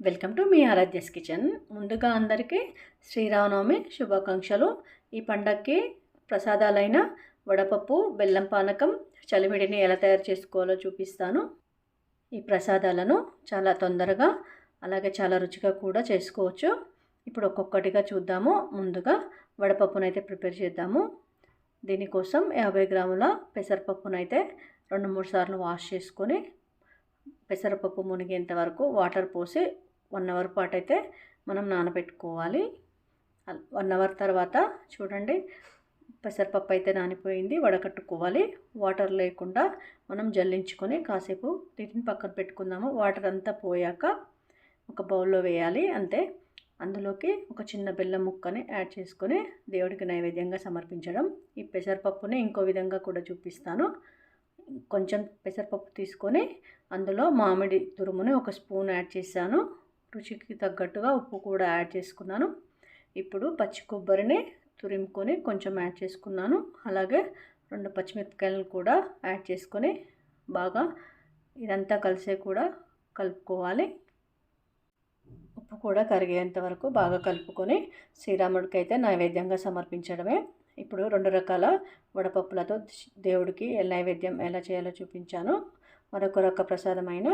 Welcome to మీ Aaradhya's kitchen. ముందుగా అందరికీ శ్రీరామనవమి శుభాకాంక్షలు. ఈ పండగకి ప్రసాదాలైన వడపప్పు బెల్లం పానకం చలిమిడిని ఎలా తయారు చేసుకోవాలో చూపిస్తాను. ఈ ప్రసాదాలను చాలా తొందరగా అలాగే చాలా రుచిగా కూడా చేసుకోవచ్చు. ఇప్పుడు ఒక్కొక్కటిగా చూద్దాము. ముందుగా వడపప్పునైతే ప్రిపేర్ చేద్దాము. దీనికోసం యాభై గ్రాముల పెసరపప్పునైతే రెండు మూడు సార్లు వాష్ చేసుకొని పెసరపప్పు మునిగేంత వరకు వాటర్ పోసి వన్ అవర్ పాటు అయితే మనం నానబెట్టుకోవాలి. వన్ అవర్ తర్వాత చూడండి పెసరపప్పు అయితే నానిపోయింది వడకట్టుకోవాలి. వాటర్ లేకుండా మనం జల్లించుకొని కాసేపు వీటిని పక్కన పెట్టుకుందాము. వాటర్ అంతా పోయాక ఒక బౌల్లో వేయాలి అంతే. అందులోకి ఒక చిన్న బెల్లం ముక్కని యాడ్ చేసుకొని దేవుడికి నైవేద్యంగా సమర్పించడం. ఈ పెసరపప్పుని ఇంకో విధంగా కూడా చూపిస్తాను. కొంచెం పెసరపప్పు తీసుకొని అందులో మామిడి తురుముని ఒక స్పూన్ యాడ్ చేశాను. రుచికి తగ్గట్టుగా ఉప్పు కూడా యాడ్ చేసుకున్నాను. ఇప్పుడు పచ్చి కొబ్బరిని తురుముకొని కొంచెం యాడ్ చేసుకున్నాను. అలాగే రెండు పచ్చిమిరపకాయలను కూడా యాడ్ చేసుకొని బాగా ఇదంతా కలిసే కూడా కలుపుకోవాలి. ఉప్పు కూడా కరిగేంత వరకు బాగా కలుపుకొని శ్రీరాముడికి అయితే నైవేద్యంగా సమర్పించడమే. ఇప్పుడు రెండు రకాల వడపప్పులతో దేవుడికి నైవేద్యం ఎలా చేయాలో చూపించాను. మరొక రక ప్రసాదమైన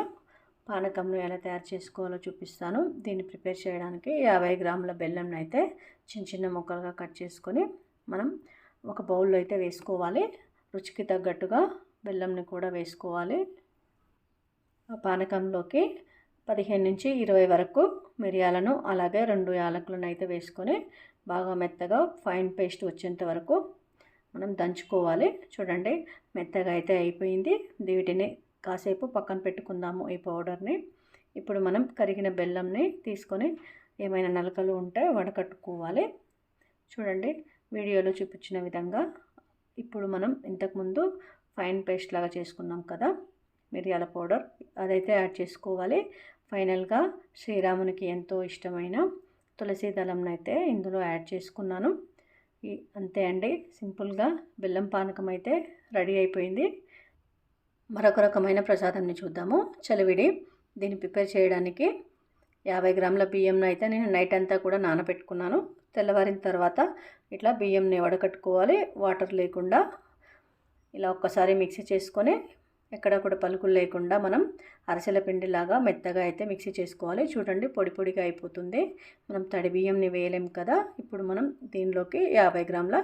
పానకంను ఎలా తయారు చేసుకోవాలో చూపిస్తాను. దీన్ని ప్రిపేర్ చేయడానికి యాభై గ్రాముల బెల్లంను అయితే చిన్న చిన్న ముక్కలుగా కట్ చేసుకొని మనం ఒక బౌల్లో అయితే వేసుకోవాలి. రుచికి తగ్గట్టుగా బెల్లంని కూడా వేసుకోవాలి. ఆ పానకంలోకి పదిహేను నుంచి ఇరవై వరకు మిరియాలను అలాగే రెండు యాలకులను అయితే వేసుకొని బాగా మెత్తగా ఫైన్ పేస్ట్ వచ్చేంత వరకు మనం దంచుకోవాలి. చూడండి మెత్తగా అయితే అయిపోయింది. వీటిని కాసేపు పక్కన పెట్టుకుందాము ఈ పౌడర్ని. ఇప్పుడు మనం కరిగిన బెల్లంని తీసుకొని ఏమైనా నలకలు ఉంటే వడకట్టుకోవాలి. చూడండి వీడియోలో చూపించిన విధంగా ఇప్పుడు మనం ఇంతకుముందు ఫైన్ పేస్ట్ లాగా చేసుకున్నాం కదా మిరియాల పౌడర్. అదైతే యాడ్ చేసుకోవాలి. ఫైనల్గా శ్రీరామునికి ఎంతో ఇష్టమైన తులసి దళంను అయితే ఇందులో యాడ్ చేసుకున్నాను. అంతే అండి సింపుల్గా బెల్లం పానకం అయితే రెడీ అయిపోయింది. మరొక రకమైన ప్రసాదాన్ని చూద్దాము. చలివిడి దీన్ని ప్రిపేర్ చేయడానికి యాభై గ్రాముల బియ్యంను అయితే నేను నైట్ అంతా కూడా నానబెట్టుకున్నాను. తెల్లవారిన తర్వాత ఇట్లా బియ్యంని వడకట్టుకోవాలి. వాటర్ లేకుండా ఇలా ఒక్కసారి మిక్సీ చేసుకొని ఎక్కడ కూడా పలుకులు లేకుండా మనం అరసెల పిండిలాగా మెత్తగా అయితే మిక్సీ చేసుకోవాలి. చూడండి పొడి పొడిగా అయిపోతుంది. మనం తడి బియ్యంని వేయలేం కదా. ఇప్పుడు మనం దీనిలోకి యాభై గ్రాముల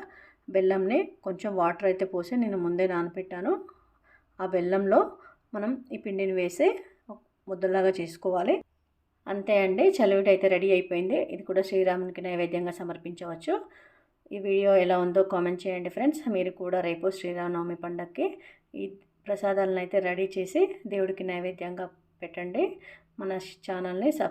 బెల్లంని కొంచెం వాటర్ అయితే పోసి నేను ముందే నానపెట్టాను ఆ బెల్లంలో మనం ఈ పిండిని వేసి ముద్దలాగా చేసుకోవాలి. అంతే అండి. చలివిటి అయితే రెడీ అయిపోయింది. ఇది కూడా శ్రీరామునికి నైవేద్యంగా సమర్పించవచ్చు. ఈ వీడియో ఎలా ఉందో కామెంట్ చేయండి ఫ్రెండ్స్. మీరు కూడా రేపు శ్రీరామనవమి పండగకి ఈ ప్రసాదాలను అయితే రెడీ చేసి దేవుడికి నైవేద్యంగా పెట్టండి. మన ఛానల్ని సబ్స్క్రైబ్